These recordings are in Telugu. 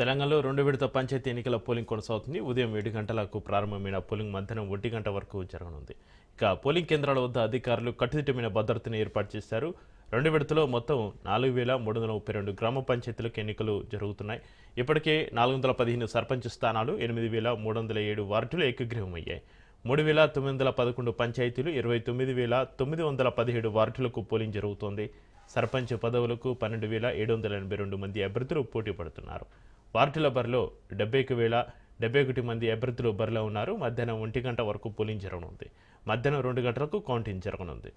తెలంగాణలో రెండు విడత పంచాయతీ ఎన్నికల పోలింగ్ కొనసాగుతుంది. ఉదయం ఏడు గంటలకు ప్రారంభమైన పోలింగ్ మధ్యాహ్నం ఒంటి గంట వరకు జరగనుంది. ఇక పోలింగ్ కేంద్రాల వద్ద అధికారులు కట్టుదిట్టమైన భద్రతను ఏర్పాటు చేశారు. రెండు విడతలో మొత్తం నాలుగు వేల మూడు వందల ముప్పై రెండు గ్రామ పంచాయతీలకు ఎన్నికలు జరుగుతున్నాయి. ఇప్పటికే నాలుగు వందల పదిహేను సర్పంచ్ స్థానాలు ఎనిమిది వేల మూడు వందల ఏడు వార్డులు ఏకగ్రీవమయ్యాయి. మూడు వేల తొమ్మిది వందల పదకొండు పంచాయతీలు ఇరవై తొమ్మిది వేల తొమ్మిది వందల పదిహేడు వార్డులకు పోలింగ్ జరుగుతోంది. సర్పంచ్ పదవులకు పన్నెండు వేల ఏడు వందల ఎనభై రెండు మంది అభ్యర్థులు పోటీ పడుతున్నారు. వార్డుల బరిలో డెబ్బైకి వేల డెబ్బై ఒకటి మంది అభ్యర్థులు బరిలో ఉన్నారు. మధ్యాహ్నం ఒంటి గంట వరకు పోలింగ్ జరగనుంది. మధ్యాహ్నం రెండు గంటలకు కౌంటింగ్ జరగనుంది.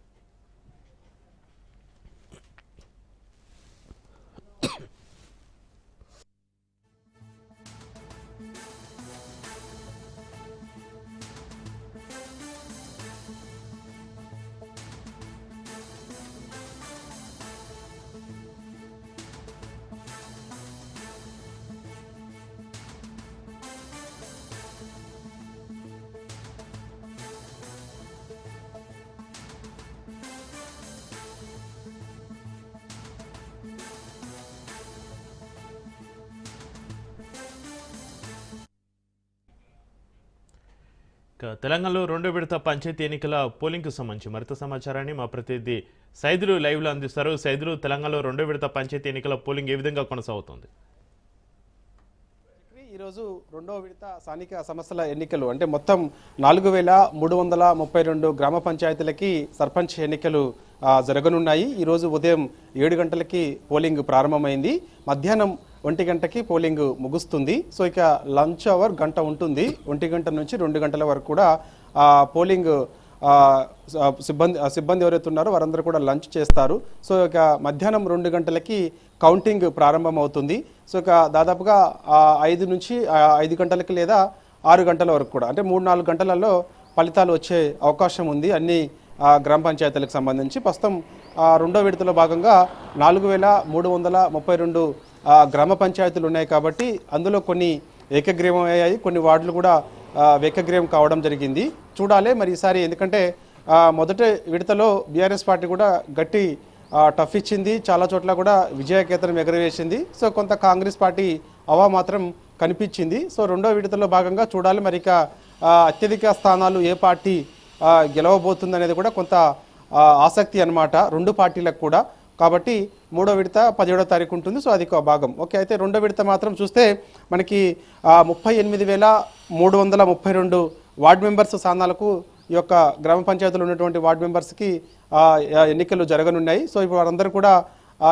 తెలంగాణలో రెండో విడత పంచాయతీ ఎన్నికల పోలింగ్కు సంబంధించి మరింత సమాచారాన్ని మా ప్రతినిధి సైదులు లైవ్లో అందిస్తారు. సైదులు తెలంగాణలో రెండో విడత పంచాయతీ ఎన్నికల పోలింగ్ ఏ విధంగా కొనసాగుతుంది? ఈరోజు రెండవ విడత స్థానిక సంస్థల ఎన్నికలు. అంటే మొత్తం నాలుగు వేల మూడు వందల ముప్పై రెండు గ్రామ పంచాయతీలకి సర్పంచ్ ఎన్నికలు జరగనున్నాయి. ఈరోజు ఉదయం ఏడు గంటలకి పోలింగ్ ప్రారంభమైంది. మధ్యాహ్నం ఒంటి గంటకి పోలింగ్ ముగుస్తుంది. సో ఇక లంచ్ అవర్ గంట ఉంటుంది. ఒంటి గంట నుంచి రెండు గంటల వరకు కూడా ఆ, పోలింగ్ సిబ్బంది సిబ్బంది ఎవరైతే ఉన్నారో వారందరూ కూడా లంచ్ చేస్తారు. సో ఇక మధ్యాహ్నం రెండు గంటలకి కౌంటింగ్ ప్రారంభం అవుతుంది సో ఇక దాదాపుగా ఐదు నుంచి ఐదు గంటలకి లేదా ఆరు గంటల వరకు కూడా అంటే మూడు నాలుగు గంటలలో ఫలితాలు వచ్చే అవకాశం ఉంది. అన్ని గ్రామ పంచాయతీలకు సంబంధించి. ప్రస్తుతం రెండో విడతలో భాగంగా నాలుగు వేల మూడు వందల ముప్పై రెండు గ్రామ పంచాయతీలు ఉన్నాయి కాబట్టి అందులో కొన్ని ఏకగ్రీవం అయ్యాయి కొన్ని వార్డులు కూడా ఏకగ్రీవం కావడం జరిగింది. చూడాలి మరి ఈసారి ఎందుకంటే మొదట మొదటి విడతలో బీఆర్ఎస్ పార్టీ కూడా గట్టి టఫ్ ఇచ్చింది. చాలా చోట్ల కూడా విజయకేతనం ఎగరవేసింది. సో కొంత కాంగ్రెస్ పార్టీ అవా మాత్రం కనిపించింది. సో రెండో విడతలో భాగంగా చూడాలి మరి ఇక అత్యధిక స్థానాలు ఏ పార్టీ గెలవబోతుంది అనేది కూడా కొంత ఆసక్తి అన్నమాట. రెండు పార్టీలకు కూడా. కాబట్టి మూడో విడత పదిహేడో తారీఖు ఉంటుంది సో అది ఒక భాగం. ఓకే అయితే రెండో విడత మాత్రం చూస్తే మనకి ముప్పై ఎనిమిది వేల మూడు వందల ముప్పై రెండు వార్డు మెంబర్స్ స్థానాలకు ఈ యొక్క గ్రామ పంచాయతీలో ఉన్నటువంటి వార్డు మెంబర్స్కి ఎన్నికలు జరగనున్నాయి. సో ఇప్పుడు వారందరూ కూడా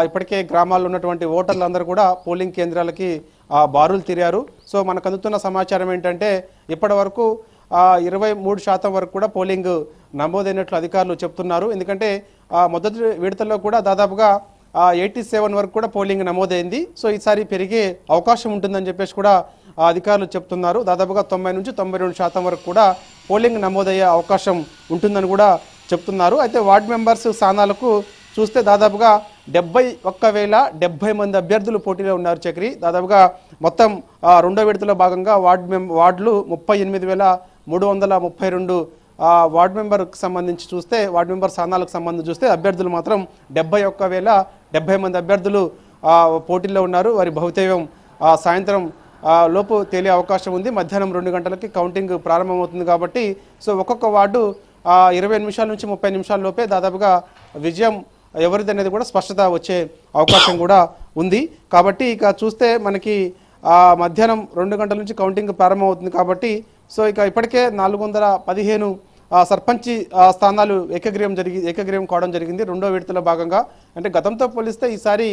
ఇప్పటికే గ్రామాల్లో ఉన్నటువంటి ఓటర్లు అందరూ కూడా పోలింగ్ కేంద్రాలకి బారులు తిరిగారు సో మనకు అందుతున్న సమాచారం ఏంటంటే ఇప్పటి వరకు ఇరవై మూడు శాతం వరకు కూడా పోలింగ్ నమోదైనట్లు అధికారులు చెప్తున్నారు. ఎందుకంటే మొదటి విడతల్లో కూడా దాదాపుగా ఎయిటీ సెవెన్ వరకు కూడా పోలింగ్ నమోదైంది. సో ఈసారి పెరిగే అవకాశం ఉంటుందని చెప్పేసి కూడా అధికారులు చెప్తున్నారు. దాదాపుగా తొంభై నుంచి తొంభై రెండు శాతం వరకు కూడా పోలింగ్ నమోదయ్యే అవకాశం ఉంటుందని కూడా చెప్తున్నారు. అయితే వార్డు మెంబర్స్ స్థానాలకు చూస్తే దాదాపుగా డెబ్బై ఒక్క వేల డెబ్బై మంది అభ్యర్థులు పోటీలో ఉన్నారు చక్రి. దాదాపుగా మొత్తం రెండో విడతలో భాగంగా వార్డు మెం వార్డులు ముప్పై ఎనిమిది వేల మూడు వందల ముప్పై రెండు వార్డ్ వార్డు మెంబర్కి సంబంధించి చూస్తే వార్డు మెంబర్ స్థానాలకు సంబంధించి చూస్తే అభ్యర్థులు మాత్రం డెబ్బై ఒక్క వేల డెబ్బై మంది అభ్యర్థులు పోటీల్లో పోటీలో ఉన్నారు. వారి భౌతేయం సాయంత్రం లోపు తేలే అవకాశం ఉంది. మధ్యాహ్నం రెండు గంటలకి కౌంటింగ్ ప్రారంభమవుతుంది కాబట్టి సో ఒక్కొక్క వార్డు ఇరవై నిమిషాల నుంచి ముప్పై నిమిషాల లోపే దాదాపుగా విజయం ఎవరిది అనేది కూడా స్పష్టత వచ్చే అవకాశం కూడా ఉంది. కాబట్టి ఇక చూస్తే మనకి మధ్యాహ్నం రెండు గంటల నుంచి కౌంటింగ్ ప్రారంభమవుతుంది కాబట్టి సో ఇక ఇప్పటికే నాలుగు వందల పదిహేను సర్పంచి స్థానాలు ఏకగ్రీవం జరిగి ఏకగ్రీవం కావడం జరిగింది. రెండో విడతలో భాగంగా. అంటే గతంతో పోలిస్తే ఈసారి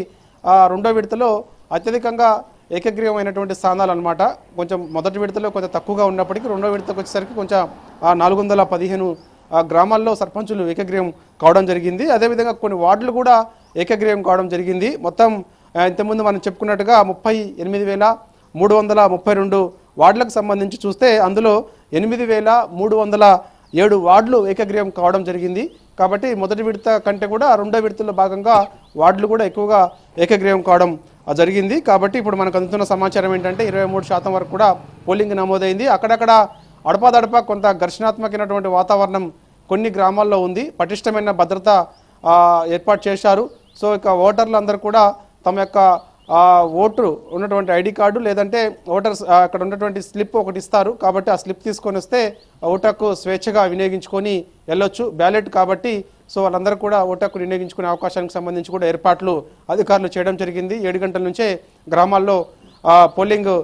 రెండో విడతలో అత్యధికంగా ఏకగ్రీవమైనటువంటి స్థానాలు అనమాట కొంచెం మొదటి విడతలో కొంచెం తక్కువగా ఉన్నప్పటికీ రెండో విడతకు వచ్చేసరికి కొంచెం నాలుగు వందల పదిహేను గ్రామాల్లో సర్పంచులు ఏకగ్రీవం కావడం జరిగింది. అదేవిధంగా కొన్ని వార్డులు కూడా ఏకగ్రీవం కావడం జరిగింది. మొత్తం ఇంతకుముందు మనం చెప్పుకున్నట్టుగా ముప్పై ఎనిమిది వేల మూడు వందల ముప్పై రెండు వార్డులకు సంబంధించి చూస్తే అందులో ఎనిమిది వేల మూడు వందల ఏడు వార్డులు ఏకగ్రీవం కావడం జరిగింది. కాబట్టి మొదటి విడత కంటే కూడా రెండో విడతలో భాగంగా వార్డులు కూడా ఎక్కువగా ఏకగ్రీవం కావడం జరిగింది. కాబట్టి ఇప్పుడు మనకు అందుతున్న సమాచారం ఏంటంటే ఇరవై మూడు శాతం వరకు కూడా పోలింగ్ నమోదైంది. అక్కడక్కడ అడపాదడప కొంత ఘర్షణాత్మకమైనటువంటి వాతావరణం కొన్ని గ్రామాల్లో ఉంది. పటిష్టమైన భద్రత ఏర్పాటు చేశారు. సో ఇక ఓటర్లు అందరూ కూడా తమ యొక్క ఆ ఉన్నటువంటి ఐడి కార్డు లేదంటే ఓటర్స్ అక్కడ ఉన్నటువంటి స్లిప్ ఒకటి ఇస్తారు. కాబట్టి ఆ స్లిప్ తీసుకొని వస్తే ఓటకు స్వేచ్ఛగా వినియోగించుకొని వెళ్ళొచ్చు. బ్యాలెట్ కాబట్టి సో వాళ్ళందరూ కూడా ఓటకు వినియోగించుకునే అవకాశానికి సంబంధించి కూడా ఏర్పాట్లు అధికారులు చేయడం జరిగింది. ఏడు గంటల నుంచే గ్రామాల్లో పోలింగ్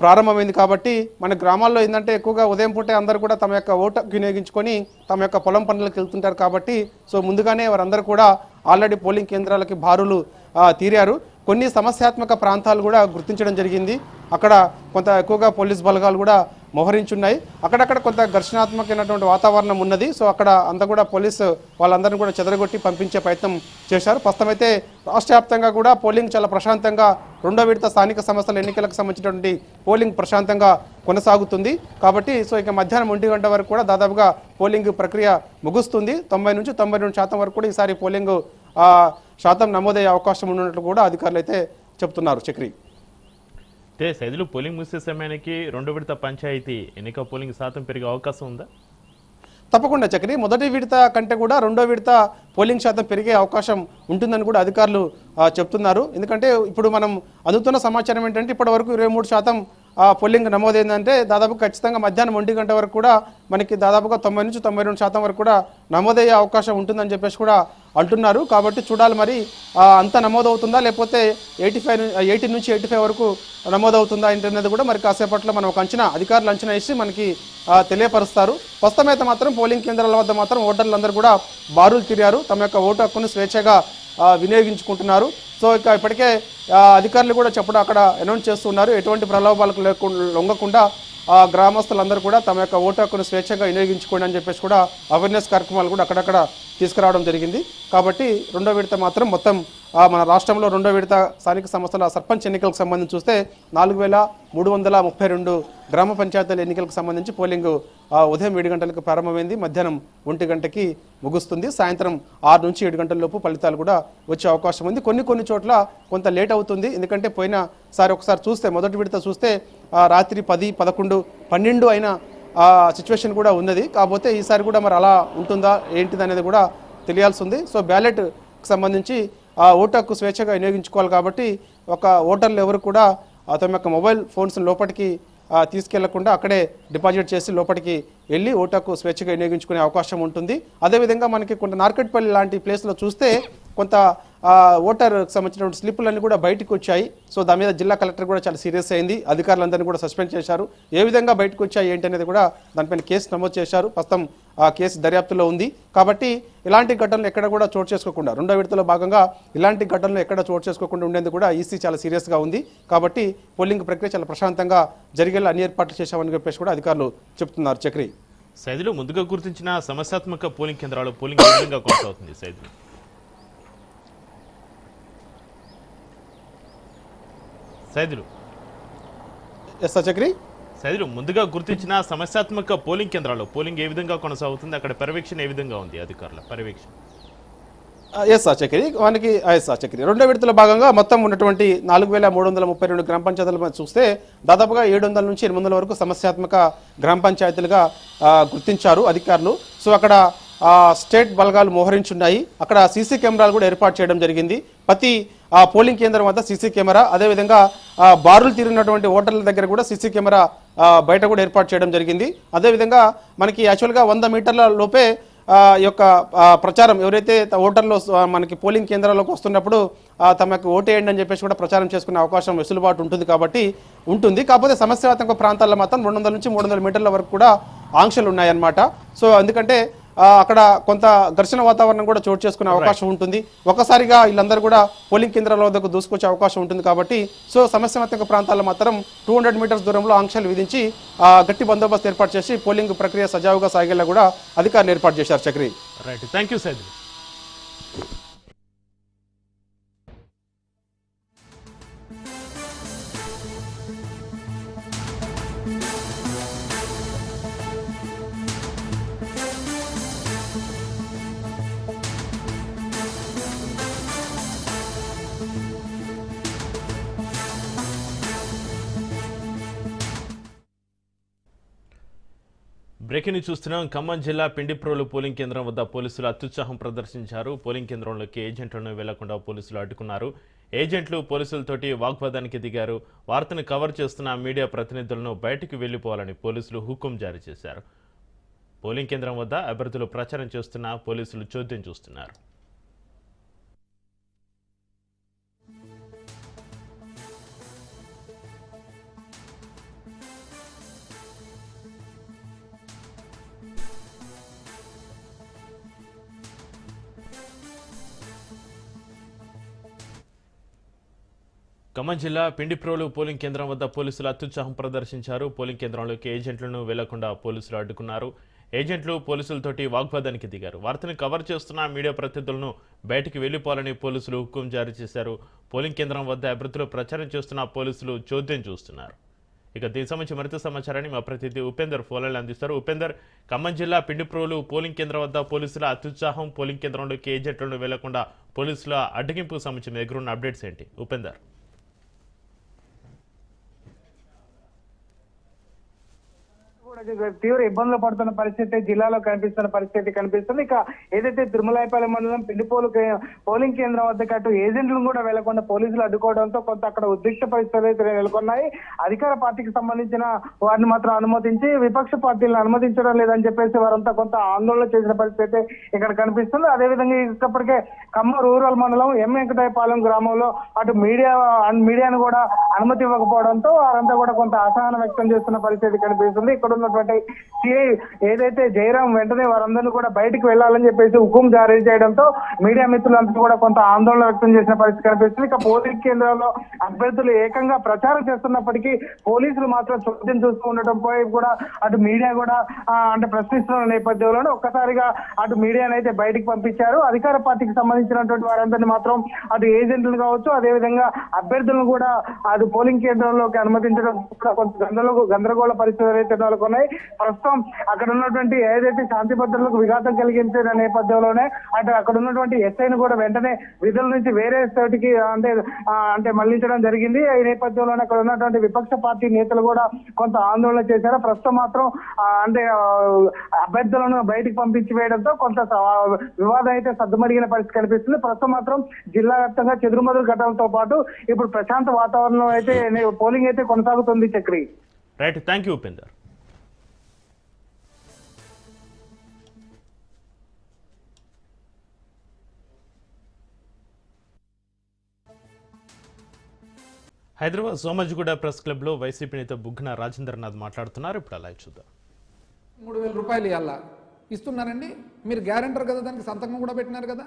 ప్రారంభమైంది కాబట్టి మన గ్రామాల్లో ఏంటంటే ఎక్కువగా ఉదయం పూటే అందరూ కూడా తమ యొక్క ఓటు వినియోగించుకొని తమ యొక్క పొలం పనులకు వెళ్తుంటారు కాబట్టి సో ముందుగానే వారందరూ కూడా ఆల్రెడీ పోలింగ్ కేంద్రాలకి బారులు తీరారు. కొన్ని సమస్యాత్మక ప్రాంతాలు కూడా గుర్తించడం జరిగింది. అక్కడ కొంత ఎక్కువగా పోలీస్ బలగాలు కూడా మోహరించున్నాయి. అక్కడక్కడ కొంత ఘర్షణాత్మకమైనటువంటి వాతావరణం ఉన్నది. సో అక్కడ అంతా కూడా పోలీసు వాళ్ళందరినీ కూడా చెదరగొట్టి పంపించే ప్రయత్నం చేశారు. ప్రస్తుతమైతే రాష్ట్ర వ్యాప్తంగా కూడా పోలింగ్ చాలా ప్రశాంతంగా రెండో విడత స్థానిక సంస్థల ఎన్నికలకు సంబంధించినటువంటి పోలింగ్ ప్రశాంతంగా కొనసాగుతుంది. కాబట్టి సో ఇక మధ్యాహ్నం ఒంటి గంట వరకు కూడా దాదాపుగా పోలింగ్ ప్రక్రియ ముగుస్తుంది. తొంభై నుంచి తొంభై రెండు శాతం వరకు కూడా ఈసారి పోలింగ్ శాతం నమోదయ్యే అవకాశం ఉన్నట్లు కూడా అధికారులు అయితే చెప్తున్నారు చక్రి. అయితే సైదులు పోలింగ్ ముగిసే సమయానికి రెండో విడత పంచాయతీ ఎన్నిక పోలింగ్ శాతం పెరిగే అవకాశం ఉందా? తప్పకుండా చక్రి. మొదటి విడత కంటే కూడా రెండో విడత పోలింగ్ శాతం పెరిగే అవకాశం ఉంటుందని కూడా అధికారులు చెప్తున్నారు. ఎందుకంటే ఇప్పుడు మనం అందుతున్న సమాచారం ఏంటంటే ఇప్పటి వరకు ఇరవై మూడు శాతం పోలింగ్ నమోదైందంటే దాదాపు ఖచ్చితంగా మధ్యాహ్నం ఒంటి గంట వరకు కూడా మనకి దాదాపుగా తొంభై నుంచి తొంభై రెండు శాతం వరకు కూడా నమోదయ్యే అవకాశం ఉంటుందని చెప్పేసి కూడా అంటున్నారు. కాబట్టి చూడాలి మరి అంత నమోదవుతుందా? లేకపోతే ఎయిటీ ఫైవ్ ఎయిటీ నుంచి ఎయిటీ ఫైవ్ వరకు నమోదవుతుందా ఏంటనేది కూడా మరి కాసేపట్లో మనం ఒక అంచనా అధికారులు అంచనా వేసి మనకి తెలియపరుస్తారు. ప్రస్తుతం అయితే మాత్రం పోలింగ్ కేంద్రాల వద్ద మాత్రం ఓటర్లందరూ కూడా బారులు తిరిగారు. తమ యొక్క ఓటు హక్కును స్వేచ్ఛగా వినియోగించుకుంటున్నారు. సో ఇక ఇప్పటికే అధికారులు కూడా చెప్పడం అక్కడ అనౌన్స్ చేస్తున్నారు. ఎటువంటి ప్రలోభాలకు లేకుండా లొంగకుండా ఆ గ్రామస్తులందరూ కూడా తమ యొక్క ఓటు హక్కును స్వేచ్ఛగా వినియోగించుకోండి అని చెప్పేసి కూడా అవేర్నెస్ కార్యక్రమాలు కూడా అక్కడక్కడ తీసుకురావడం జరిగింది. కాబట్టి రెండో విడత మాత్రం మొత్తం మన రాష్ట్రంలో రెండో విడత స్థానిక సంస్థల సర్పంచ్ ఎన్నికలకు సంబంధించి చూస్తే నాలుగు వేల మూడు వందల ముప్పై రెండు గ్రామ పంచాయతీల ఎన్నికలకు సంబంధించి పోలింగ్ ఉదయం ఏడు గంటలకు ప్రారంభమైంది. మధ్యాహ్నం ఒంటి గంటకి ముగుస్తుంది. సాయంత్రం ఆరు నుంచి ఏడు గంటల లోపు ఫలితాలు కూడా వచ్చే అవకాశం ఉంది. కొన్ని కొన్ని చోట్ల కొంత లేట్ అవుతుంది. ఎందుకంటే పోయినసారి ఒకసారి చూస్తే మొదటి విడత చూస్తే రాత్రి పది పదకొండు పన్నెండు అయిన సిచ్యువేషన్ కూడా ఉన్నది. కాకపోతే ఈసారి కూడా మరి అలా ఉంటుందా ఏంటిది అనేది కూడా తెలియాల్సి ఉంది. సో బ్యాలెట్ సంబంధించి ఆ ఓటు హక్కు స్వేచ్ఛగా వినియోగించుకోవాలి కాబట్టి ఒక ఓటర్లు ఎవరు కూడా అతని తమ యొక్క మొబైల్ ఫోన్స్ లోపలికి తీసుకెళ్ళకుండా అక్కడే డిపాజిట్ చేసి లోపలికి వెళ్ళి ఓటు స్వేచ్ఛగా వినియోగించుకునే అవకాశం ఉంటుంది. అదేవిధంగా మనకి కొంత నార్కెట్పల్లి లాంటి ప్లేస్లో చూస్తే కొంత ఓటర్ సంబంధించినటువంటి స్లిప్పులన్నీ కూడా బయటకు వచ్చాయి. సో దాని మీద జిల్లా కలెక్టర్ కూడా చాలా సీరియస్ అయింది. అధికారులందరినీ కూడా సస్పెండ్ చేశారు. ఏ విధంగా బయటకు వచ్చాయి ఏంటి అనేది కూడా దానిపైన కేసు నమోదు చేశారు. ప్రస్తుతం ఆ కేసు దర్యాప్తులో ఉంది. కాబట్టి ఇలాంటి ఘటనలు ఎక్కడ కూడా చోటు చేసుకోకుండా రెండో విడతలో భాగంగా ఇలాంటి ఘటనలు ఎక్కడ చోటు చేసుకోకుండా ఉండేందుకు కూడా ఈసీ చాలా సీరియస్గా ఉంది. కాబట్టి పోలింగ్ ప్రక్రియ చాలా ప్రశాంతంగా జరిగేలా అన్ని ఏర్పాట్లు చేశామని చెప్పేసి కూడా అధికారులు చెప్తున్నారు. చక్రి. సైదులు ముందుగా గుర్తించిన సమస్యాత్మక పోలింగ్ కేంద్రాలు పోలింగ్ కొనసాగుతుంది సైదులు? సైదులు. ఎస్ చక్రి. సైదులు ముందుగా గుర్తించిన సమస్యాత్మక పోలింగ్ కేంద్రాలు. పోలింగ్ ఏ విధంగా కొనసాగుతుంది? అక్కడ పర్యవేక్షణ ఏ విధంగా ఉంది అధికారుల పర్యవేక్షణ? ఎస్ చక్రి. మనకి ఎస్ చక్రి. రెండో విడతలో భాగంగా మొత్తం ఉన్నటువంటి నాలుగు వేల మూడు వందల ముప్పై రెండు గ్రామ పంచాయతీల చూస్తే దాదాపుగా ఏడు వందల నుంచి ఎనిమిది వందల వరకు సమస్యాత్మక గ్రామ పంచాయతీలుగా గుర్తించారు అధికారులు. సో అక్కడ స్టేట్ బలగాలు మోహరించున్నాయి. అక్కడ సీసీ కెమెరాలు కూడా ఏర్పాటు చేయడం జరిగింది. ప్రతి ఆ, పోలింగ్ కేంద్రం వద్ద సీసీ కెమెరా. అదేవిధంగా బారులు తీరినటువంటి ఓటర్ల దగ్గర కూడా సీసీ కెమెరా బయట కూడా ఏర్పాటు చేయడం జరిగింది. అదేవిధంగా మనకి యాక్చువల్గా వంద మీటర్ల లోపే యొక్క ప్రచారం ఎవరైతే ఓటర్లు మనకి పోలింగ్ కేంద్రాల్లోకి వస్తున్నప్పుడు తమకు ఓటేయండి అని చెప్పేసి కూడా ప్రచారం చేసుకునే అవకాశం వెసులుబాటు ఉంటుంది కాబట్టి ఉంటుంది. కాకపోతే సమస్యాత్మక ప్రాంతాల్లో మాత్రం రెండు వందల నుంచి మూడు వందల మీటర్ల వరకు కూడా ఆంక్షలు ఉన్నాయన్నమాట. సో ఎందుకంటే అక్కడ కొంత ఘర్షణ వాతావరణం కూడా చోటు చేసుకునే అవకాశం ఉంటుంది. ఒకసారిగా వీళ్ళందరూ కూడా పోలింగ్ కేంద్రాల వద్దకు దూసుకొచ్చే అవకాశం ఉంటుంది కాబట్టి సో సమస్యాత్మక ప్రాంతాల్లో మాత్రం టూ హండ్రెడ్ మీటర్స్ దూరంలో ఆంక్షలు విధించి గట్టి బందోబస్తు ఏర్పాటు చేసి పోలింగ్ ప్రక్రియ సజావుగా సాగేలా కూడా అధికారులు ఏర్పాటు చేశారు Chakri. Right thank you breaking చూస్తున్నాం. ఖమ్మం జిల్లా పిండిప్రోలు పోలింగ్ కేంద్రం వద్ద పోలీసులు అత్యుత్సాహం ప్రదర్శించారు. పోలింగ్ కేంద్రంలోకి ఏజెంట్లను వెళ్ళకుండా పోలీసులు అడ్డుకున్నారు. ఏజెంట్లు పోలీసులతోటి వాగ్వాదానికి దిగారు. వార్తను కవర్ చేస్తున్న మీడియా ప్రతినిధులను బయటకు వెళ్ళిపోవాలని పోలీసులు హుకుం జారీ చేశారు. పోలింగ్ కేంద్రం వద్ద అభ్యర్థులు ప్రచారం చేస్తున్న పోలీసులు చోద్యం చూస్తున్నారు. ఖమ్మం జిల్లా పిండిప్రోలు పోలింగ్ కేంద్రం వద్ద పోలీసులు అత్యుత్సాహం ప్రదర్శించారు. పోలింగ్ కేంద్రంలోకి ఏజెంట్లను వెళ్ళకుండా పోలీసులు అడ్డుకున్నారు. ఏజెంట్లు పోలీసులతోటి వాగ్వాదానికి దిగారు. వార్తను కవర్ చేస్తున్న మీడియా ప్రతినిధులను బయటికి వెళ్ళిపోవాలని పోలీసులు హుకుం జారీ చేశారు. పోలింగ్ కేంద్రం వద్ద అభ్యర్థులు ప్రచారం చేస్తున్న పోలీసులు చోద్యం చూస్తున్నారు. ఇక దీనికి సంబంధించి మరింత సమాచారాన్ని మా ప్రతినిధి ఉపేందర్ ఫోన్లైన్ అందిస్తారు. ఉపేందర్ ఖమ్మం జిల్లా పిండిప్రోలు పోలింగ్ కేంద్రం వద్ద పోలీసుల అత్యుత్సాహం పోలింగ్ కేంద్రంలోకి ఏజెంట్లను వెళ్ళకుండా పోలీసుల అడ్డగింపు సంబంధించి దగ్గరున్న అప్డేట్స్ ఏంటి? ఉపేందర్. కూడా తీవ్ర ఇబ్బందులు పడుతున్న పరిస్థితి జిల్లాలో కనిపిస్తున్న పరిస్థితి కనిపిస్తుంది. ఇక ఏదైతే తిరుమలాయపాలెం మండలం పిండిపోలు పోలింగ్ కేంద్రం వద్దకు అటు ఏజెంట్లను కూడా వెళ్ళకుండా పోలీసులు అడ్డుకోవడంతో కొంత అక్కడ ఉద్రిక్త పరిస్థితులు అయితే నెలకొన్నాయి. అధికార పార్టీకి సంబంధించిన వారిని మాత్రం అనుమతించి విపక్ష పార్టీలను అనుమతించడం లేదని చెప్పేసి వారంతా కొంత ఆందోళన చేసిన పరిస్థితి ఇక్కడ కనిపిస్తుంది. అదేవిధంగా ఇప్పటికే కమ్మ రూరల్ మండలం ఎం వెంకటాయపాలెం గ్రామంలో అటు మీడియా మీడియాను కూడా అనుమతి ఇవ్వకపోవడంతో వారంతా కూడా కొంత అసహనం వ్యక్తం చేస్తున్న పరిస్థితి కనిపిస్తుంది. ఇక్కడ ఉన్నటువంటి సిఐ ఏదైతే జయరాం వెంటనే వారందరినీ కూడా బయటికి వెళ్ళాలని చెప్పేసి హుకుం జారీ చేయడంతో మీడియా మిత్రులంతా కూడా కొంత ఆందోళన వ్యక్తం చేసిన పరిస్థితి కనిపిస్తుంది. ఇక పోలింగ్ కేంద్రాల్లో అభ్యర్థులు ఏకంగా ప్రచారం చేస్తున్నప్పటికీ పోలీసులు మాత్రం చోద్యం చూస్తూ ఉండటంపై కూడా అటు మీడియా కూడా అంటే ప్రశ్నిస్తున్న నేపథ్యంలోనే ఒక్కసారిగా అటు మీడియాను అయితే బయటికి పంపించారు. అధికార పార్టీకి సంబంధించినటువంటి వారందరినీ మాత్రం అటు ఏజెంట్లు కావచ్చు అదేవిధంగా అభ్యర్థులను కూడా అటు పోలింగ్ కేంద్రంలోకి అనుమతించడం కూడా కొంత గందరగోళ గందరగోళ పరిస్థితులు అయితే నెలకొన్నాయి. ప్రస్తుతం అక్కడ ఉన్నటువంటి ఏదైతే శాంతి భద్రతలకు విఘాతం కలిగించిన నేపథ్యంలోనే అటు అక్కడ ఉన్నటువంటి ఎస్ఐని కూడా వెంటనే విధుల నుంచి వేరే చోటికి అంటే అంటే మళ్ళించడం జరిగింది. ఈ నేపథ్యంలోనే అక్కడ ఉన్నటువంటి విపక్ష పార్టీ నేతలు కూడా కొంత ఆందోళన చేశారు. ప్రస్తుతం మాత్రం అంటే అభ్యర్థులను బయటికి పంపించి వేయడంతో కొంత వివాదం అయితే సద్దుమడిగిన పరిస్థితి కనిపిస్తుంది. ప్రస్తుతం మాత్రం జిల్లా వ్యాప్తంగా చెదురుమదురు ఘటనతో పాటు ఇప్పుడు ప్రశాంత వాతావరణం అయితే పోలింగ్ అయితే కొనసాగుతుంది Chakri. Right. Thank you Upender. Hyderabad Somajiguda press క్లబ్లో వైసీపీ నేత బుగ్గన రాజేంద్రనాథ్ మాట్లాడుతున్నారు. ఇప్పుడు అలా చూద్దాం. మూడు వేల రూపాయలు ఇవ్వాల ఇస్తున్నారండి. మీరు గ్యారెంటర్ కదా దానికి సంతకం కూడా పెట్టినారు కదా.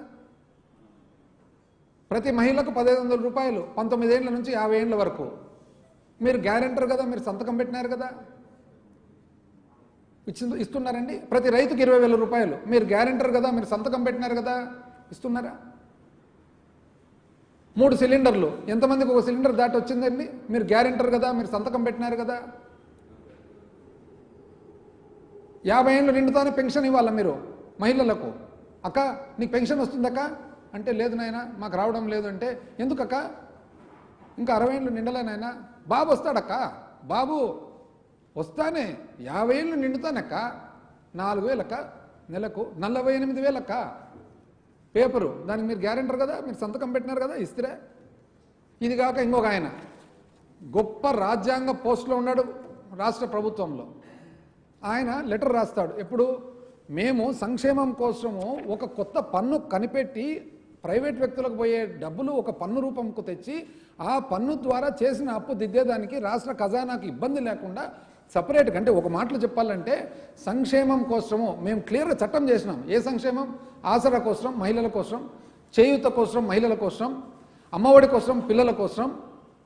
ప్రతి మహిళకు పదిహేను వందల రూపాయలు పంతొమ్మిది ఏళ్ళ నుంచి యాభై ఏళ్ళ వరకు. మీరు గ్యారెంటర్ కదా మీరు సంతకం పెట్టినారు కదా. ఇచ్చింది ఇస్తున్నారండి. ప్రతి రైతుకి ఇరవై వేల రూపాయలు. మీరు గ్యారెంటర్ కదా మీరు సంతకం పెట్టినారు కదా. ఇస్తున్నారా? మూడు సిలిండర్లు. ఎంతమందికి ఒక సిలిండర్ దాటి వచ్చిందండి మీరు గ్యారెంటర్ కదా మీరు సంతకం పెట్టినారు కదా. యాభై ఏళ్ళు నిండుతానే పెన్షన్ ఇవ్వాలా మీరు మహిళలకు? అక్క నీకు పెన్షన్ వస్తుందక్క? అంటే లేదు నాయన మాకు రావడం లేదు అంటే ఎందుకక్క? ఇంకా అరవై ఏళ్ళు నిండలే నాయన. బాబు వస్తాడక్క? బాబు వస్తానే. యాభై ఏళ్ళు నిండుతానక్క. నాలుగు వేలక్క నెలకు నలభై ఎనిమిది వేలక్క. పేపరు. దానికి మీరు గ్యారెంటర్ కదా మీరు సంతకం పెట్టినారు కదా ఇస్తే ఇది కాక ఇంకొక ఆయన. గొప్ప రాజ్యాంగ పోస్టులో ఉన్నాడు రాష్ట్ర ప్రభుత్వంలో. ఆయన లెటర్ రాస్తాడు. ఎప్పుడు? మేము సంక్షేమం కోసము ఒక కొత్త పన్ను కనిపెట్టి ప్రైవేట్ వ్యక్తులకు పోయే డబ్బులు ఒక పన్ను రూపంకు తెచ్చి ఆ పన్ను ద్వారా చేసిన అప్పు దిద్దేదానికి రాష్ట్ర ఖజానాకు ఇబ్బంది లేకుండా సపరేట్గా అంటే ఒక మాటలో చెప్పాలంటే సంక్షేమం కోసము మేము క్లియర్గా చట్టం చేసినాం. ఏ సంక్షేమం? ఆసరా కోసం మహిళల కోసం చేయూత కోసం మహిళల కోసం అమ్మఒడి కోసం పిల్లల కోసం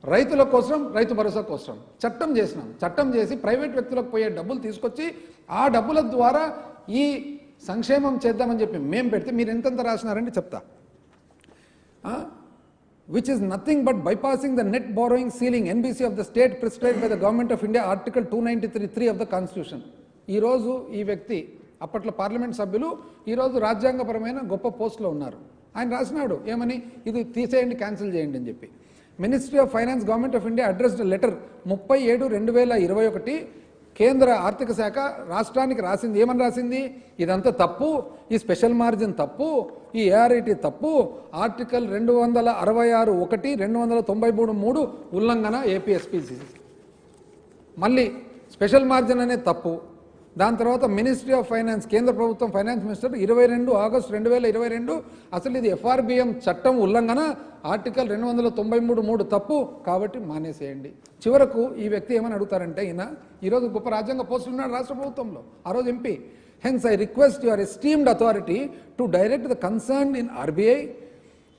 రైతుల కోసం రైతు భరోసా కోసం చట్టం చేసినాం. చట్టం చేసి ప్రైవేట్ వ్యక్తులకు పోయే డబ్బులు తీసుకొచ్చి ఆ డబ్బుల ద్వారా ఈ సంక్షేమం చేద్దామని చెప్పి మేము పెడితే మీరు ఎంతెంత రాసినారండి చెప్తా. Which is nothing but bypassing the net borrowing ceiling NBC of the state prescribed by the government of India article 293 of the constitution. ఈ రోజు ఈ వ్యక్తి అప్పట్లో పార్లమెంట్ సభ్యులు ఈరోజు రాజ్యాంగపరమైన గొప్ప పోస్ట్లో ఉన్నారు. ఆయన రాసినాడు ఏమని? ఇది తీసేయండి క్యాన్సిల్ చేయండి అని చెప్పి. Ministry of finance government of India addressed letter ముప్పై ఏడు రెండు వేల ఇరవై ఒకటి కేంద్ర ఆర్థిక శాఖ రాష్ట్రానికి రాసింది. ఏమని రాసింది? ఇదంతా తప్పు ఈ స్పెషల్ మార్జిన్ తప్పు ఈ ఏఆర్ఐటి తప్పు. ఆర్టికల్ రెండు వందల అరవై ఆరు ఒకటి రెండు వందల తొంభై మూడు మూడు ఉల్లంఘన ఏపీఎస్పీసీ మళ్ళీ స్పెషల్ మార్జిన్ అనే తప్పు. దాని తర్వాత మినిస్ట్రీ ఆఫ్ ఫైనాన్స్ కేంద్ర ప్రభుత్వం ఫైనాన్స్ మినిస్టర్ ఇరవై రెండు ఆగస్టు రెండు వేల ఇరవై రెండు అసలు ఇది ఎఫ్ఆర్బిఎం చట్టం ఉల్లంఘన ఆర్టికల్ రెండు వందల తొంభై మూడు మూడు తప్పు. కాబట్టి మానేసేయండి. చివరకు ఈ వ్యక్తి ఏమని అడుగుతారంటే ఈయన ఈరోజు గొప్ప రాజ్యాంగ పోస్టులు ఉన్నాడు రాష్ట్ర ప్రభుత్వంలో. ఆ రోజు MP. Hence I request your esteemed authority to direct the concern in RBI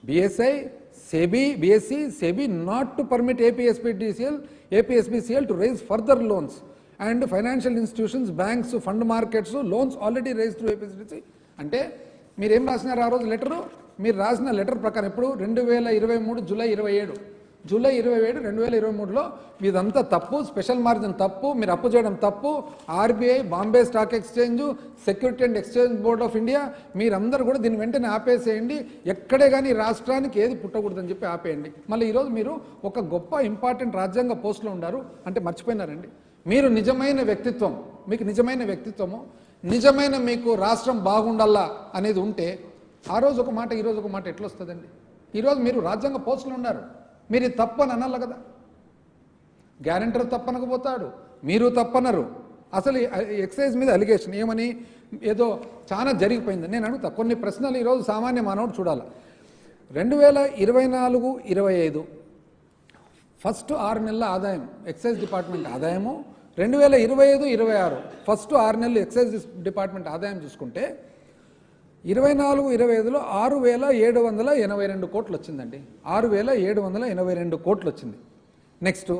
BSI, SEBI, BSc, SEBI not to permit APSPDCL, APSBCL to raise further loans and financial institutions, banks, fund markets, loans already raised through APSBC. అంటే మీరు ఏం రాసినారు ఆ రోజు లెటరు మీరు రాసిన లెటర్ ప్రకారం ఇప్పుడు రెండు వేల ఇరవై మూడు జూలై ఇరవై ఏడు జూలై ఇరవై ఏడు రెండు వేల ఇరవై మూడులో ఇదంతా తప్పు స్పెషల్ మార్జిన్ తప్పు మీరు అప్పు చేయడం తప్పు RBI Bombay stock exchange security and exchange board of India మీరందరూ కూడా దీన్ని వెంటనే ఆపేసేయండి. ఎక్కడే కానీ రాష్ట్రానికి ఏది పుట్టకూడదని చెప్పి ఆపేయండి. మళ్ళీ ఈరోజు మీరు ఒక గొప్ప ఇంపార్టెంట్ రాజ్యాంగ పోస్టులో ఉన్నారు అంటే మర్చిపోయినారండి. మీరు నిజమైన వ్యక్తిత్వం మీకు నిజమైన వ్యక్తిత్వము నిజమైన మీకు రాష్ట్రం బాగుండాలా అనేది ఉంటే ఆ రోజు ఒక మాట ఈ రోజు ఒక మాట ఎట్లొస్తుందండి? ఈరోజు మీరు రాజ్యాంగ పోస్టులు ఉన్నారు. మీరు తప్పని అనాలి కదా. గ్యారంటర్ తప్పనకపోతాడు. మీరు తప్పనరు. అసలు ఎక్సైజ్ మీద అలిగేషన్ ఏమని? ఏదో చాలా జరిగిపోయింది. నేను అడుగుతా కొన్ని ప్రశ్నలు ఈరోజు సామాన్య మానవుడు చూడాలి. రెండు వేల ఇరవై నాలుగు ఇరవై ఐదు ఫస్ట్ ఆరు నెలల ఆదాయం ఎక్సైజ్ డిపార్ట్మెంట్ ఆదాయము. రెండు వేల ఇరవై ఐదు ఇరవై ఆరు ఫస్ట్ ఆరు నెలలు ఎక్సైజ్ డిపార్ట్మెంట్ ఆదాయం చూసుకుంటే ఇరవై నాలుగు ఇరవై ఐదులో ఆరు వేల ఏడు వందల ఎనభై రెండు కోట్లు వచ్చిందండి ఆరు వేల ఏడు వందల ఎనభై రెండు కోట్లు వచ్చింది నెక్స్ట్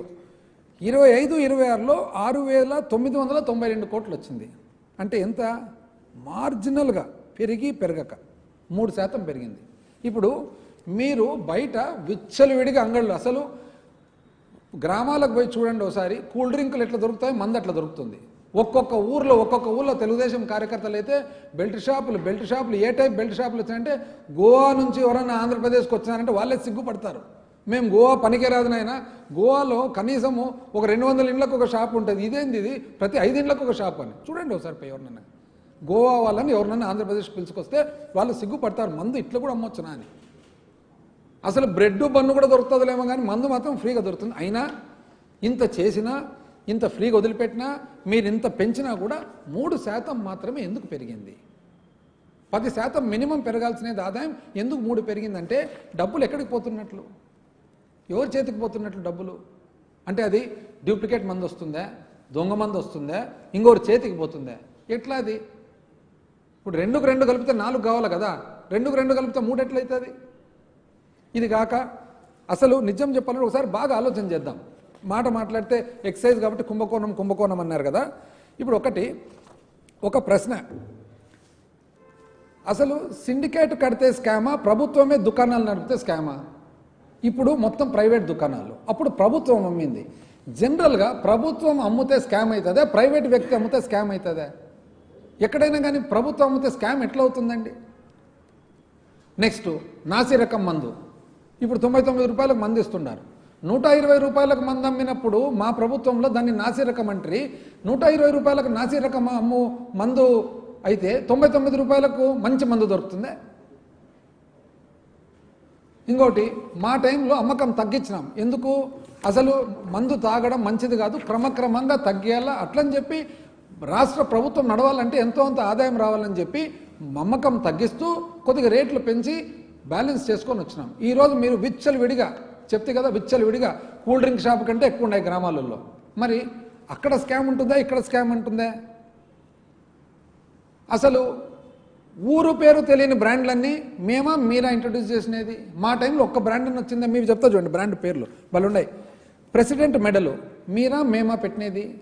ఇరవై ఐదు ఇరవై ఆరులో ఆరు వేల తొమ్మిది వందల తొంభై రెండు కోట్లు వచ్చింది అంటే ఎంత? మార్జినల్గా పెరిగి పెరగక మూడు శాతం పెరిగింది. ఇప్పుడు మీరు బయట విచ్చలవిడిగా అంగళ్ళు అసలు గ్రామాలకు పోయి చూడండి ఒకసారి కూల్ డ్రింకులు ఎట్లా దొరుకుతాయి మందు ఎట్లా దొరుకుతుంది. ఒక్కొక్క ఊర్లో ఒక్కొక్క ఊర్లో తెలుగుదేశం కార్యకర్తలు అయితే బెల్ట్ షాపులు బెల్ట్ షాపులు ఏ టైప్ బెల్ట్ షాపులు వచ్చాయంటే గోవా నుంచి ఎవరైనా ఆంధ్రప్రదేశ్కి వచ్చినారంటే వాళ్ళే సిగ్గుపడతారు. మేము గోవా పనికే రాదునైనా గోవాలో కనీసము ఒక రెండు వందల ఇండ్లకు ఒక షాప్ ఉంటుంది. ఇదేంది ఇది? ప్రతి ఐదు ఇండ్లకు ఒక షాప్ అని. చూడండి ఒకసారి పోయి ఎవరినన్నా. గోవా వాళ్ళని ఎవరినన్నా ఆంధ్రప్రదేశ్ పిలుచుకొస్తే వాళ్ళు సిగ్గుపడతారు. మందు ఇట్లా కూడా అమ్మొచ్చునా అని అసలు బ్రెడ్ బన్ను కూడా దొరుకుతుందిలేమో కానీ మందు మాత్రం ఫ్రీగా దొరుకుతుంది. అయినా ఇంత చేసినా ఇంత ఫ్రీగా వదిలిపెట్టినా మీరు ఇంత పెంచినా కూడా మూడు శాతం మాత్రమే ఎందుకు పెరిగింది? పది శాతం మినిమం పెరగాల్సినది ఆదాయం ఎందుకు మూడు పెరిగిందంటే డబ్బులు ఎక్కడికి పోతున్నట్లు? ఎవరి చేతికి పోతున్నట్లు డబ్బులు? అంటే అది డూప్లికేట్ మందు వస్తుందా? దొంగ మందు వస్తుందా? ఇంకోటి చేతికి పోతుందా? ఎట్లా అది? ఇప్పుడు రెండుకు రెండు కలిపితే నాలుగు కావాలి కదా. రెండుకు రెండు కలిపితే మూడు ఎట్లయితుంది? ఇది కాక అసలు నిజం చెప్పాలంటే ఒకసారి బాగా ఆలోచన చేద్దాం. మాట మాట్లాడితే ఎక్సైజ్ కాబట్టి కుంభకోణం కుంభకోణం అన్నారు కదా. ఇప్పుడు ఒకటి ఒక ప్రశ్న. అసలు సిండికేట్ కడితే స్కామా? ప్రభుత్వమే దుకాణాలు నడిపితే స్కామా? ఇప్పుడు మొత్తం ప్రైవేట్ దుకాణాలు. అప్పుడు ప్రభుత్వం అమ్మింది జనరల్గా ప్రభుత్వం అమ్మితే స్కామ్ అవుతుందా? ప్రైవేట్ వ్యక్తి అమ్మితే స్కామ్ అవుతుందా? ఎక్కడైనా కానీ ప్రభుత్వం అమ్మితే స్కామ్ ఎట్లా అవుతుందండి? నెక్స్ట్ నాసి రకం మందు. ఇప్పుడు తొంభై తొమ్మిది రూపాయలకు మందు ఇస్తున్నారు నూట ఇరవై రూపాయలకు మందు అమ్మినప్పుడు మా ప్రభుత్వంలో దాన్ని నాసిరకం అంటారు. నూట ఇరవై రూపాయలకు నాసిరకం అమ్ము మందు అయితే తొంభై తొమ్మిది రూపాయలకు మంచి మందు దొరుకుతుంది? ఇంకోటి మా టైంలో అమ్మకం తగ్గించినాం. ఎందుకు? అసలు మందు తాగడం మంచిది కాదు క్రమక్రమంగా తగ్గేలా అట్లని చెప్పి రాష్ట్ర ప్రభుత్వం నడవాలంటే ఎంతో అంత ఆదాయం రావాలని చెప్పి అమ్మకం తగ్గిస్తూ కొద్దిగా రేట్లు పెంచి బ్యాలెన్స్ చేసుకొని వచ్చినాం. ఈరోజు మీరు విచ్చలు విడిగా చెప్తే కదా బిచ్చలు విడిగా. కూల్ డ్రింక్ షాప్ కంటే ఎక్కువ ఉన్నాయి గ్రామాలలో. మరి అక్కడ స్కామ్ ఉంటుందా? ఇక్కడ స్కామ్ ఉంటుందా? అసలు ఊరు పేరు తెలియని బ్రాండ్లన్నీ మేమా మీరా ఇంట్రడ్యూస్ చేసినది? మా టైంలో ఒక్క బ్రాండ్ అని వచ్చిందా? మీరు చెప్తా చూడండి బ్రాండ్ పేర్లు. వాళ్ళు ఉన్నాయి. ప్రెసిడెంట్ మెడలు. మీరా మేమా పెట్టినది?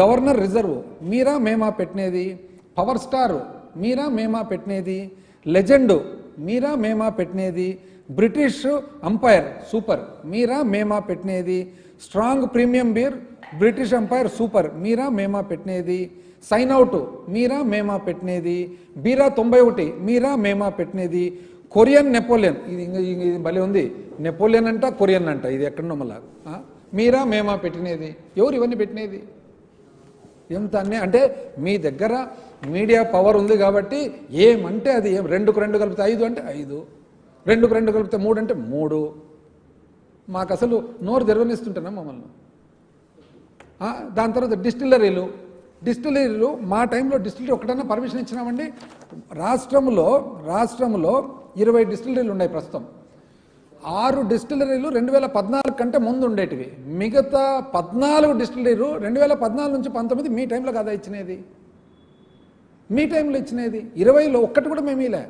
Governor reserve. మీరా మేమా పెట్టినది? Power star. మీరా మేమా పెట్టినది? లెజెండ్. మీరా మేమా పెట్టినది? British umpire super. మీరా మేమా పెట్టినది? Strong premium beer British umpire super. మీరా మేమా పెట్టినది? Sign out. మీరా మేమా పెట్టినది? బీరా తొంభై ఒకటి. మీరా మేమా పెట్టినది? Korean Napoleon. ఇది ఇది భలే ఉంది. నెపోలియన్ అంట కొరియన్ అంట. ఇది ఎక్కడో మళ్ళా. మీరా మేమా పెట్టినది? ఎవరు ఇవన్నీ పెట్టినది? ఎంత అన్నీ అంటే మీ దగ్గర మీడియా పవర్ ఉంది కాబట్టి ఏమంటే అది ఏం రెండుకు రెండు కలిపితే ఐదు అంటే ఐదు. రెండుకు రెండు కలిపితే మూడు అంటే మూడు. మాకు అసలు నోరు తెరవనిస్తుంటున్నాం మమ్మల్ని? దాని తర్వాత డిస్టిలరీలు డిస్టిలరీలు మా టైంలో డిస్టిలరీ ఒకటన్నా పర్మిషన్ ఇచ్చినామండి. రాష్ట్రంలో రాష్ట్రంలో ఇరవై డిస్టిలరీలు ఉన్నాయి ప్రస్తుతం. ఆరు డిస్టిలరీలు రెండు వేల పద్నాలుగు కంటే ముందు ఉండేటివి. మిగతా పద్నాలుగు డిస్టిలరీలు రెండు వేల పద్నాలుగు నుంచి పంతొమ్మిది మీ టైంలో కదా ఇచ్చినది? మీ టైంలో ఇచ్చినది? ఇరవైలో ఒక్కటి కూడా మేము ఇలా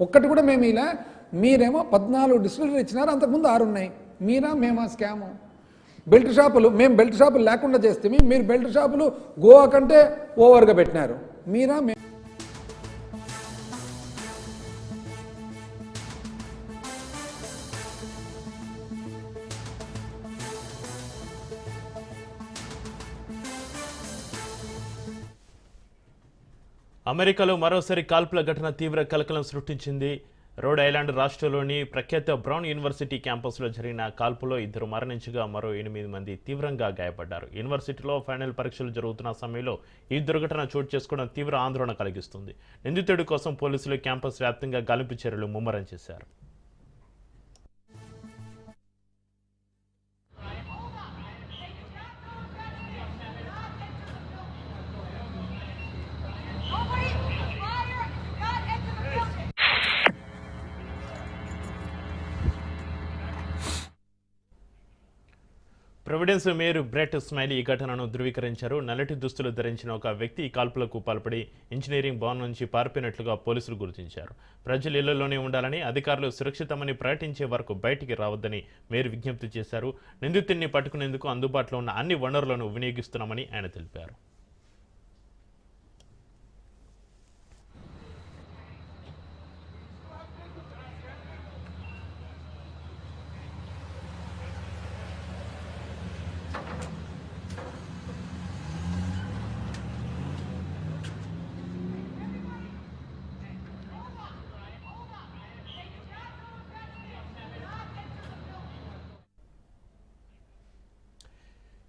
ఒక్కటి కూడా మేము ఇలా మీరేమో పద్నాలుగు డిస్టిలరీలు ఇచ్చినారు అంతకుముందు ఆరు ఉన్నాయి. మీరా మేమా స్కాము? బెల్ట్ షాపులు మేము బెల్ట్ షాపులు లేకుండా చేస్తే మీరు బెల్ట్ షాపులు గోవా కంటే ఓవర్గా పెట్టినారు. మీరా మే అమెరికాలో మరోసారి కాల్పుల ఘటన తీవ్ర కలకలం సృష్టించింది. రోడ్ ఐలాండ్ రాష్ట్రంలోని ప్రఖ్యాత బ్రౌన్ యూనివర్సిటీ క్యాంపస్లో జరిగిన కాల్పులో ఇద్దరు మరణించగా మరో ఎనిమిది మంది తీవ్రంగా గాయపడ్డారు. యూనివర్సిటీలో ఫైనల్ పరీక్షలు జరుగుతున్న సమయంలో ఈ దుర్ఘటన చోటు చేసుకోవడం తీవ్ర ఆందోళన కలిగిస్తుంది. నిందితుడి కోసం పోలీసులు క్యాంపస్ వ్యాప్తంగా గాలింపు చర్యలు ముమ్మరం చేశారు. ప్రొవిడెన్స్ మేయర్ బ్రెట్ స్మైలీ ఈ ఘటనను ధృవీకరించారు. నల్లటి దుస్తులు ధరించిన ఒక వ్యక్తి ఈ కాల్పులకు పాల్పడి ఇంజనీరింగ్ భవన్ నుంచి పారిపోయినట్లుగా పోలీసులు గుర్తించారు. ప్రజలు ఇళ్ళలోనే ఉండాలని అధికారులు సురక్షితమని ప్రకటించే వరకు బయటికి రావద్దని మేయర్ విజ్ఞప్తి చేశారు. నిందితుడిని పట్టుకునేందుకు అందుబాటులో ఉన్న అన్ని వనరులను వినియోగిస్తున్నామని ఆయన తెలిపారు.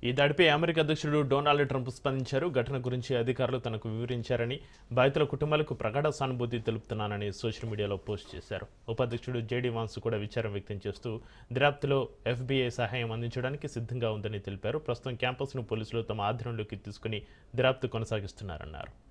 ఈ దాడిపై అమెరికా అధ్యక్షుడు డొనాల్డ్ ట్రంప్ స్పందించారు. ఘటన గురించి అధికారులు తనకు వివరించారని బాధితుల కుటుంబాలకు ప్రగాఢ సానుభూతి తెలుపుతున్నానని సోషల్ మీడియాలో పోస్ట్ చేశారు. ఉపాధ్యక్షుడు జేడీ వాన్స్ కూడా విచారం వ్యక్తం చేస్తూ దర్యాప్తులో ఎఫ్బీఐ సహాయం అందించడానికి సిద్ధంగా ఉందని తెలిపారు. ప్రస్తుతం క్యాంపస్ను పోలీసులు తమ ఆధీనంలోకి తీసుకుని దర్యాప్తు కొనసాగిస్తున్నారన్నారు.